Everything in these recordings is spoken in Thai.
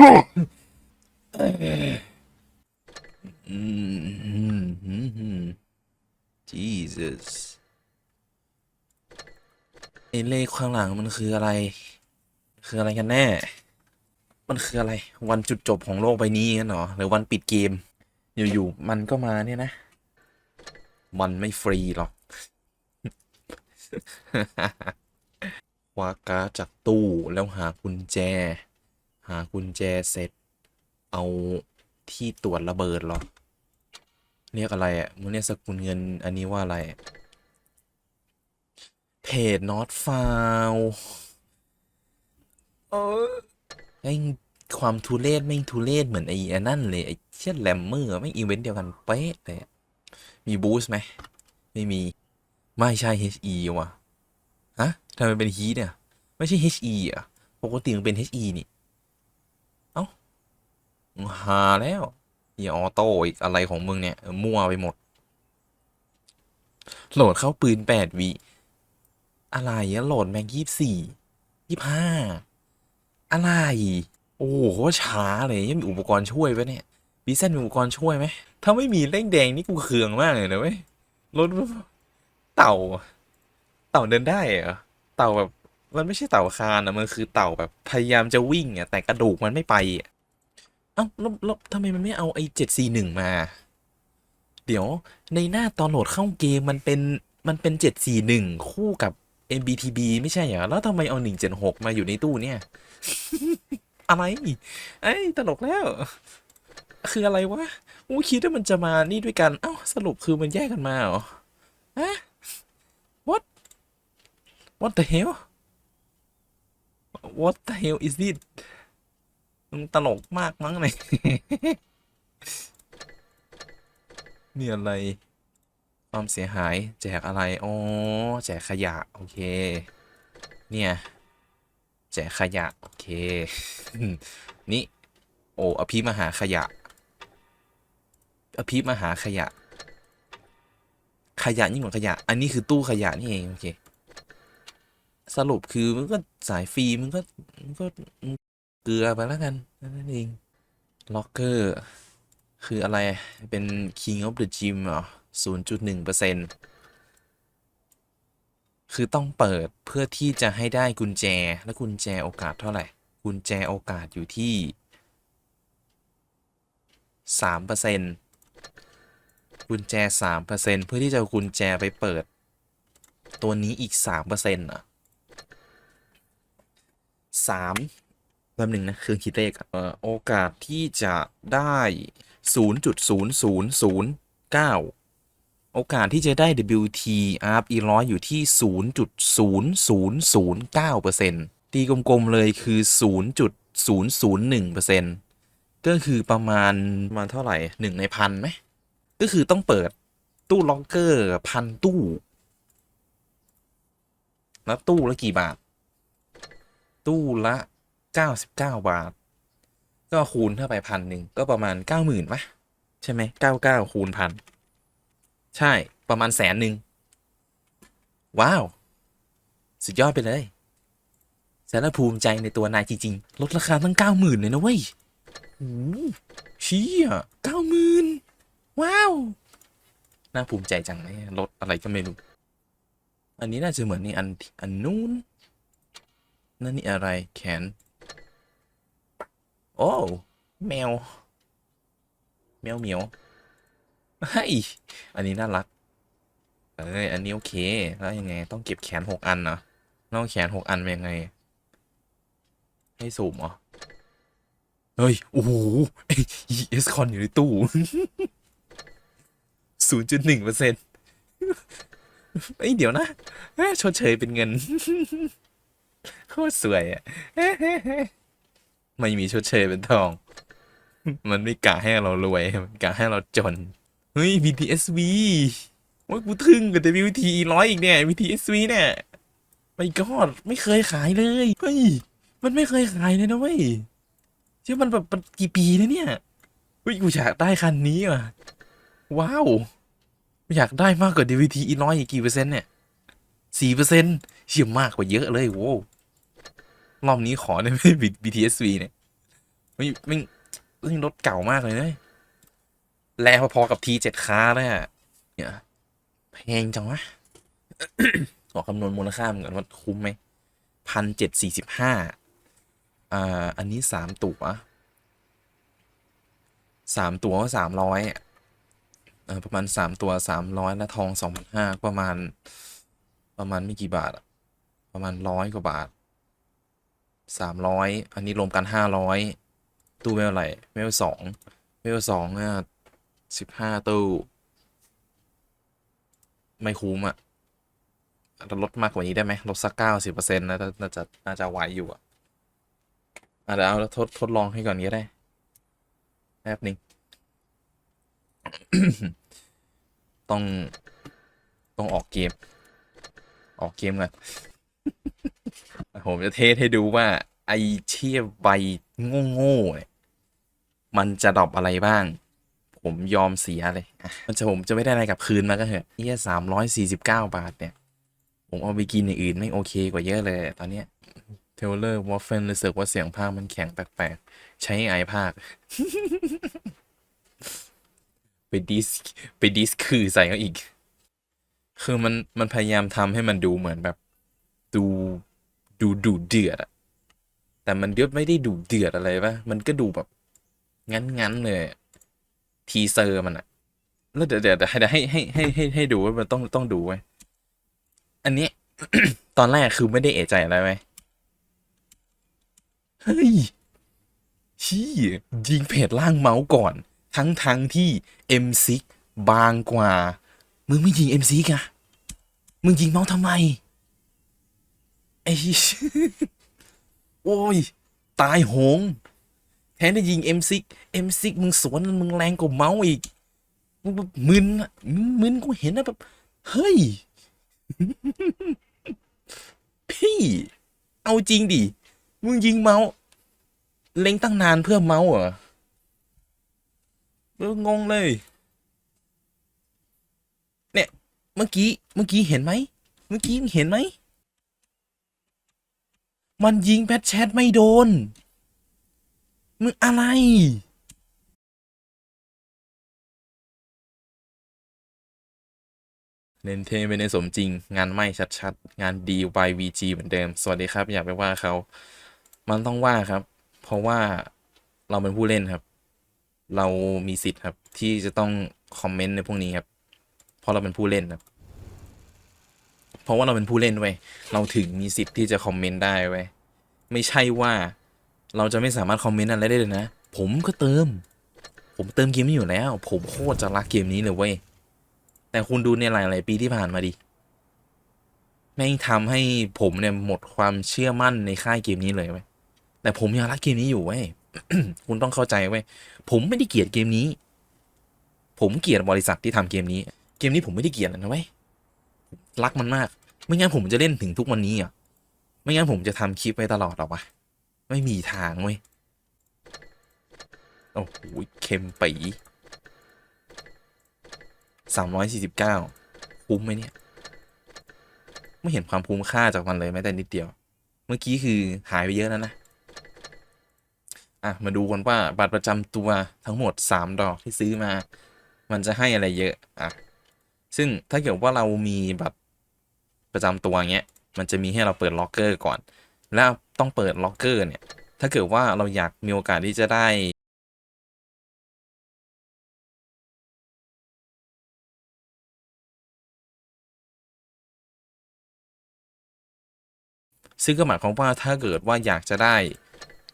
อืมอืมอืมอืม Jesus ไอเลขข้างหลังมันคืออะไร คืออะไรกันแน่ มันคืออะไร วันจุดจบของโลกใบนี้กันเหรอ หรือวันปิดเกม อยู่ๆ มันก็มาเนี่ยนะ มันไม่ฟรีหรอกคว้าการ์ดจากตู้แล้วหากุญแจ หากุญแจเสร็จ เอาที่ตรวจระเบิดหรอ เรียกอะไรอะมึงเรียกสกุลเงินอันนี้ว่าอะไร เพจ not found เออไอความทุเรศไม่ทุเรศเหมือนไอ้อันนั่นเลยไอ้เชี่ยแรมเมอร์ไม่อีเวนต์เดียวกันเป๊ะเลยมีบูสต์ไหมไม่มี ไม่ใช่ HE ว่ะฮะทำไมเป็นฮีเนี่ย ไม่ใช่ HE อะ ปกติมันเป็น HE นี่ หาแล้วอย่าออโต้อีกอะไรของมึงเนี่ย มั่วไปหมด โหลดเข้าปืนแปดวิอะไรอะโหลดแม็กยี่สี่ยี่ห้าอะไร โอ้โหช้าเลยยังมีอุปกรณ์ช่วยปะเนี่ยบีเซนมีอุปกรณ์ช่วยไหมถ้าไม่มีเร่งแดงนี่กูเคืองมากเลยนะเว้ยรถเต่า เต่าเดินได้เหรอเต่าแบบมันไม่ใช่เต่าคานอะมันคือเต่าแบบพยายามจะวิ่งอะแต่กระดูกมันไม่ไปอะ เอ้าแล้วแล้วทำไมมันไม่เอาไอ้เจ็ดสี่หนึ่งมา เดี๋ยวในหน้าตอนโหลดเข้าเกมมันเป็นมันเป็นเจ็ดสี่หนึ่งคู่กับ MBTB ไม่ใช่เหรอ แล้วทำไมเอาหนึ่งเจ็ดหกมาอยู่ในตู้เนี่ย อะไรไอ้ยตลกแล้ว คืออะไรวะกูคิดว่ามันจะมานี่ด้วยกัน เอ้า สรุปคือมันแยกกันมาเหรอฮะ what what the hell what the hell is this มึงตลกมากมั้งเนี่ยนี่อะไร ความเสียหายแจกอะไร อ๋อ แจกขยะ โอเค เนี่ย แจกขยะ โอเค นี่ โอ้อภิมหาขยะ อภิมหาขยะ ขยะยิ่งกว่าขยะ อันนี้คือตู้ขยะนี่เอง โอเค สรุปคือมันก็สายฟรีมันก็มันก็ เกลือไปแล้วกันนั่นเองล็อกเกอร์คืออะไรเป็น King of the Gym เหรอ0.1%คือต้องเปิดเพื่อที่จะให้ได้กุญแจ แล้วกุญแจโอกาสเท่าไหร่ กุญแจโอกาสอยู่ที่3%กุญแจ3%เพื่อที่จะกุญแจไปเปิด ตัวนี้อีก3%อะ3 ป๊บหนึ่งนะเครื่องคิดเลขเอ่อโอกาสที่จะได้ 0.0009 โอกาสที่จะได้ WT RP ร้อยอยู่ที่ 0.0009%ตีกลมๆเลยคือ 0.001%ก็คือประมาณประมาณเท่าไหร่หนึ่งในพันไหม ก็คือต้องเปิดตู้ล็อกเกอร์พันตู้ แล้วตู้ละกี่บาท ตู้ละ 99 บาท ก็คูณเข้าไปพันหนึ่งก็ประมาณ 90,000ไหมใช่ไหม99 คูณพันใช่ประมาณแสนหนึ่งว้าว สุดยอดไปเลยแสนภูมิใจในตัวนายจริงๆ ลดราคาตั้ง90,000เลยนะเว้ยโอ้โหเชี่ย90,000ว้าว น่าภูมิใจจังเลยลดอะไรก็ไม่รู้ อันนี้น่าจะเหมือนนี่อันอันนู้น นั่นนี่อะไรแขน โอ้แมว แมวเหมียวเฮ้ยอันนี้น่ารักเอ้ยอันนี้โอเค แล้วยังไง ต้องเก็บแขนหกอันเนาะต้องแขนหกอันเป็นยังไง ให้สูมเหรอ เฮ้ย โอ้โหเอสคอนอยู่ในตู้ศูนย์จุดหนึ่งเปอร์เซ็นต์เอ้ย เดี๋ยวนะชดเชยเป็นเงิน โคตรสวยอะ ไม่มีชดเชยเป็นทอง มันไม่กะให้เรารวย มันกะให้เราจน เฮ้ย VTSV โอ้ยกูทึ่งกับ WT ร้อยอีกเนี่ย VTSV เนี่ยไม่กอดไม่เคยขายเลย เฮ้ย มันไม่เคยขายเลยนะเว้ยเชื่อมันแบบมันกี่ปีแล้วเนี่ยเฮ้ยกูอยากได้คันนี้ว่ะ ว้าวอยากได้มากกว่า DVT อีร้อยอีกกี่เปอร์เซ็นต์เนี่ยสี่เปอร์เซ็นต์เชี่ยมากกว่าเยอะเลยโว้ รอบนี้ขอได้ไหม BTSV เนี่ยฮ้ยไม่งเฮ้ยรถเก่ามากเลยเนะแรงพอๆกับทีเจ็ดคาเลยอะเนี่ยแพงจังวะขอคำนวณมูลค่ามันก่อนว่าคุ้มไหมพันเจ็ดสี่สิบห้าอ่า อันนี้สามตัวสามตัวก็สามร้อยเออประมาณสามตัวสามร้อยและทองสองพันห้าประมาณ ประมาณไม่กี่บาทอะประมาณร้อยกว่าบาท สามร้อยอันนี้รวมกันห้าร้อยตู้ไม่เท่าไหร่ไม่เท่าสองไม่เท่าสองอะสิบห้าตู้ ไม่คุ้มอะลดมากกว่านี้ได้ไหมลดสักเก้าสิบเปอร์เซ็นต์นะน่าจะน่าจะไหวอยู่อะอะเดี๋ยวเอาทดทดลองให้ก่อนก็ได้แป๊บนึงต้อง ต้องออกเกม ออกเกมก่อน ผมจะเทสให้ดูว่า ไอเชี่ยใบโง่ๆเนี่ยมันจะดรอปอะไรบ้าง ผมยอมเสียเลย มันจะผมจะไม่ได้อะไรกลับคืนมาก็เถอะเนี่สามร้อยสี่สิบเก้าบาทเนี่ย ผมเอาไปกินอย่างอื่นไม่โอเคกว่าเยอะเลย ตอนเนี้ยเทเลอร์วอฟเฟนรู้สึกว่าเสียงภาคมันแข็งแปลกๆ ใช้ไอภาค ไปดิสไปดิสคือใส่เขาอีก คือมันมันพยายามทำให้มันดูเหมือนแบบดู ดูดูเดือดอะแต่มันก็ไม่ได้ดูเดือดอะไรปะมันก็ดูแบบ งั้นๆเลย ทีเซอร์มันอะแล้วเดี๋ยวเดี๋ยวเดี๋ยวให้ให้ให้ให้ให้ดูว่ามันต้องต้องดูไว้อันนี้ ตอนแรกคือไม่ได้เอะใจอะไรไหมเฮ้ยชี้ยิงเพจล่างเมาส์ก่อน ทั้งทั้งที่ M6 บางกว่า มึงไม่ยิง M6 อะมึงยิงเมาส์ทำไม ไอ้โอ้ย ตายโหง แทนที่ยิง M6 M6 มึงสวนมึงแรงกว่าเมาส์อีกมึงแบบมึนอะมึงมึนกูเห็นนะแบบ เฮ้ย พี่ เอาจริงดิ มึงยิงเมาส์เล็งตั้งนานเพื่อเมาส์เหรอเอองงเลย เนี่ย เมื่อกี้ เมื่อกี้เห็นไหม เมื่อกี้มึงเห็นไหม มันยิงแพทแชทไม่โดน มึงอะไรเน้นเทไม่ได้สมจริง งานไม่ชัดๆ งานดี YVG เหมือนเดิม สวัสดีครับ อย่าไปว่าเขา มันต้องว่าครับ เพราะว่าเราเป็นผู้เล่นครับ เรามีสิทธิ์ครับ ที่จะต้องคอมเมนต์ในพวกนี้ครับ เพราะเราเป็นผู้เล่นครับ ราะว่าเราเป็นผู้เล่นเว้ยเราถึงมีสิทธิ์ที่จะคอมเมนต์ได้เว้ยไม่ใช่ว่าเราจะไม่สามารถคอมเมนต์อะไรได้เลยนะ ผมก็เติม ผมเติมเกมนี้อยู่แล้ว ผมโคตรจะรักเกมนี้เลยเว้ยแต่คุณดูในหลาย ๆ ปีที่ผ่านมาดิแม่งทำให้ผมเนี่ยหมดความเชื่อมั่นในค่ายเกมนี้เลยเว้ยแต่ผมยังรักเกมนี้อยู่เว้ยคุณต้องเข้าใจเว้ยผมไม่ได้เกลียดเกมนี้ ผมเกลียดบริษัทที่ทำเกมนี้ เกมนี้ผมไม่ได้เกลียดนะเว้ยรักมันมาก ไม่งั้นผมจะเล่นถึงทุกวันนี้อะไม่งั้นผมจะทำคลิปไว้ตลอดหรอวะไม่มีทางเว้ยโอ้โหเค็มปีสามร้อยสี่สิบเก้าคุ้มไหมเนี่ย ไม่เห็นความคุ้มค่าจากมันเลยแม้แต่นิดเดียว เมื่อกี้คือหายไปเยอะแล้วนะ อะ มาดูกันว่าบัตรประจำตัวทั้งหมดสามดอกที่ซื้อมา มันจะให้อะไรเยอะ อะ ซึ่งถ้าเกิดว่าเรามีบัตร ประจำตัวเงี้ยมันจะมีให้เราเปิดล็อกเกอร์ก่อน แล้วต้องเปิดล็อกเกอร์เนี่ยถ้าเกิดว่าเราอยากมีโอกาสที่จะได้ซึ่งก็หมายความว่าถ้าเกิดว่าอยากจะได้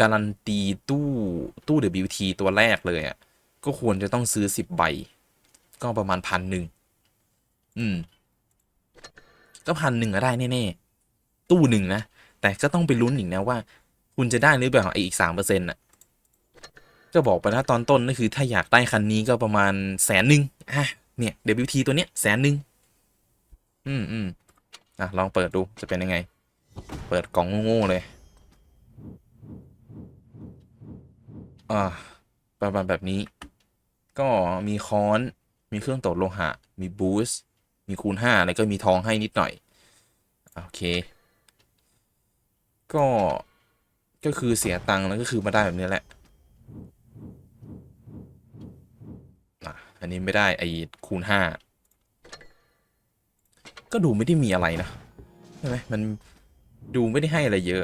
การันตีตู้ตู้ WT ตัวแรกเลยอะก็ควรจะต้องซื้อสิบใบ ก็ประมาณพันหนึ่งอืม ก็พันหนึ่งก็ได้แน่ๆตู้หนึ่งนะ แต่ก็ต้องไปลุ้นอีกนะว่า คุณจะได้หรือเปล่าไอ้อีกสามเปอร์เซ็นต์อะก็บอกไปนะตอนต้นก็คือถ้าอยากได้คันนี้ก็ประมาณแสนหนึ่งอะเนี่ย WT ตัวเนี้ยแสนหนึ่งอืมอืมอะ ลองเปิดดูจะเป็นยังไง เปิดกล่องโง่ๆเลย อ่าประมาณแบบนี้ ก็มีค้อน มีเครื่องตรวจโลหะ มีบูสต์ มีคูณ5อะไรก็มีทองให้นิดหน่อย โอเค ก็ก็คือเสียตังค์แล้วก็คือมาได้แบบนี้แหละอันนี้ไม่ได้ไอ้คูณห้าก็ดูไม่ได้มีอะไรนะใช่ไหมมันดูไม่ได้ให้อะไรเยอะ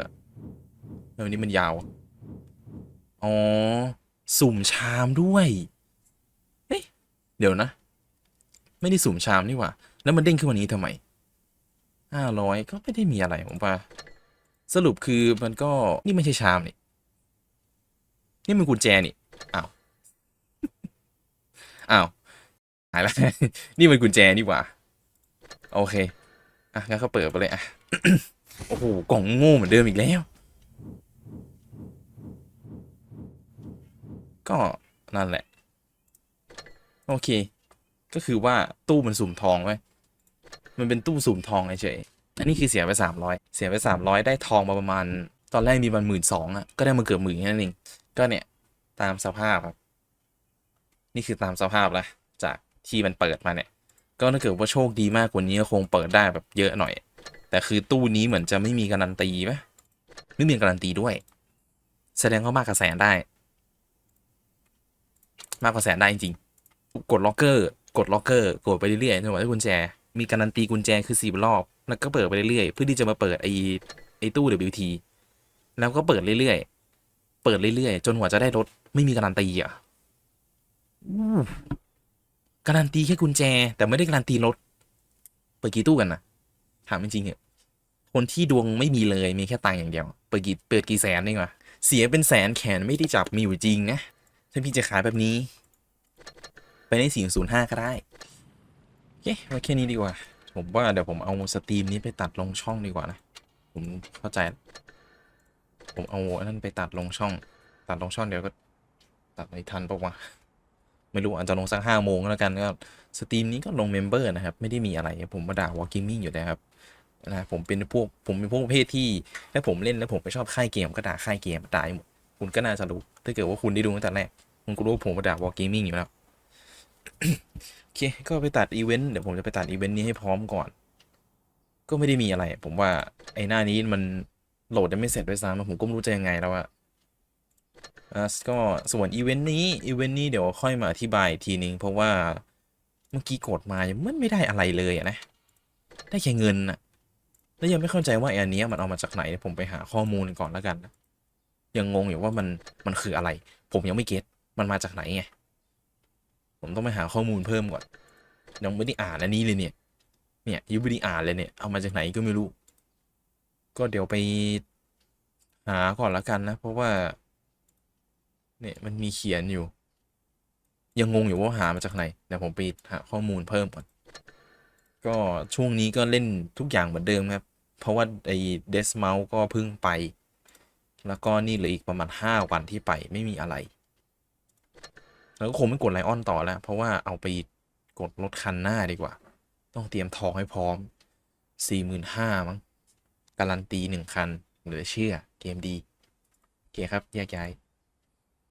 แล้วนี้มันยาว อ๋อ สุ่มชามด้วย เฮ้ย เดี๋ยวนะ ไม่ได้สุ่มชามนี่หว่า แล้วมันเด้งขึ้นมานี้ทำไมห้าร้อยก็ไม่ได้มีอะไรผมว่าสรุปคือมันก็นี่ไม่ใช่ชามนี่ นี่มันกุญแจนี่อ้าวอ้าวหายแล้วนี่มันกุญแจนี่หว่า โอเค อะงั้นก็เปิดไปเลยอะโอ้โหกล่องโง่เหมือนเดิมอีกแล้ว ก็นั่นแหละ โอเค ก็คือว่าตู้มันสุ่มทองไว้ มันเป็นตู้สุ่มทองเฉยอันนี้คือเสียไปสามร้อยเสียไปสามร้อยได้ทองมาประมาณ ตอนแรกมีมันหมื่นสองอะก็ได้มาเกือบหมื่นแค่นั้นเองก็เนี่ยตามสภาพครับ นี่คือตามสภาพล้วจากที่มันเปิดมาเนี่ย ก็ถ้าเกิดว่าโชคดีมากกว่านี้ก็คงเปิดได้แบบเยอะหน่อย แต่คือตู้นี้เหมือนจะไม่มีการันตีไหมไม่มีการันตีด้วย แสดงว่ามากกว่าแสนได้ มากกว่าแสนได้จริงกดล็อกเกอร์ กดล็อกเกอร์ กดไปเรื่อยๆจนกว่าได้กุญแจ มีการันตีกุญแจคือสี่รอบ แล้วก็เปิดไปเรื่อยๆเพื่อที่จะมาเปิดไอ้ไอ้ตู้ WT แล้วก็เปิดเรื่อยๆ เปิดเรื่อยๆ จนกว่าจะได้รถไม่มีการันตีอะอู้การันตีแค่กุญแจ แต่ไม่ได้การันตีรถ เปิดกี่ตู้กันนะถามจริงๆเหอะคนที่ดวงไม่มีเลยมีแค่ตังค์อย่างเดียว เปิดกี่เปิดกี่แสนเองวะเสียเป็นแสนแขนไม่ได้จับมีอยู่จริงนะ ถ้าพี่จะขายแบบนี้ ไปในสี่ศูนย์ห้าก็ได้โอ เคไว้แค่นี้ดีกว่า ผมว่าเดี๋ยวผมเอาสตรีมนี้ไปตัดลงช่องดีกว่านะ ผมเข้าใจ ผมเอาอันนั้นไปตัดลงช่อง ตัดลงช่องเดี๋ยวก็ตัดไม่ทันปะวะไม่รู้อาจจะลงสักห้าโมงแล้วกันก็สตรีมนี้ก็ลงเมมเบอร์นะครับ ไม่ได้มีอะไร ผมมาด่าวอลกิมมิ่งอยู่นะครับนะผมเป็นพวกผมเป็นพวกประเภทที่ถ้าผมเล่นแล้วผมไปชอบค่ายเกมก็ด่าค่ายเกมด่าหมดคุณก็น่าจะรู้ถ้าเกิดว่าคุณได้ดูตั้งแต่แรกคุณก็รู้ว่าผมมาด่าวอลกิมมิ่งอยู่แล้วโอเคก็ไปตัดอีเวนต์เดี๋ยวผมจะไปตัดอีเวนต์นี้ให้พร้อมก่อน ก็ไม่ได้มีอะไร ผมว่าไอ้หน้านี้มันโหลดยังไม่เสร็จด้วยซ้ำผมก็ไม่รู้จะยังไงแล้วอะอะก็ส่วนอีเวนต์นี้อีเวนต์นี้เดี๋ยวค่อยมาอธิบายทีนึงเพราะว่าเมื่อกี้กดมายังมันไม่ได้อะไรเลยนะ ได้แค่เงินอะแล้วยังไม่เข้าใจว่าไอ้อันนี้มันเอามาจากไหนผมไปหาข้อมูลก่อนแล้วกันนะยังงงอยู่ว่ามันมันคืออะไร ผมยังไม่เก็ตมันมาจากไหนไง ผมต้องไปหาข้อมูลเพิ่มก่อนยังไม่ได้อ่านอันนี้เลยเนี่ย เนี่ยยังไม่ได้อ่านเลยเนี่ย เอามาจากไหนก็ไม่รู้ ก็เดี๋ยวไปหาก่อนละกันนะ เพราะว่า เนี่ยมันมีเขียนอยู่ ยังงงอยู่ว่าหามาจากไหนเดี๋ยวผมไปหาข้อมูลเพิ่มก่อน ก็ช่วงนี้ก็เล่นทุกอย่างเหมือนเดิมครับ เพราะว่าไอ้เดสเมลก็เพิ่งไป แล้วก็นี่เหลืออีกประมาณห้าวันที่ไปไม่มีอะไร แล้วก็คงไม่กดไลออนต่อแล้ว เพราะว่าเอาไปกดรถคันหน้าดีกว่า ต้องเตรียมทองให้พร้อมสี่หมื่นห้ามั้ง การันตีหนึ่งคัน เหลือเชื่อเกมดี โอเคครับ แยกย้าย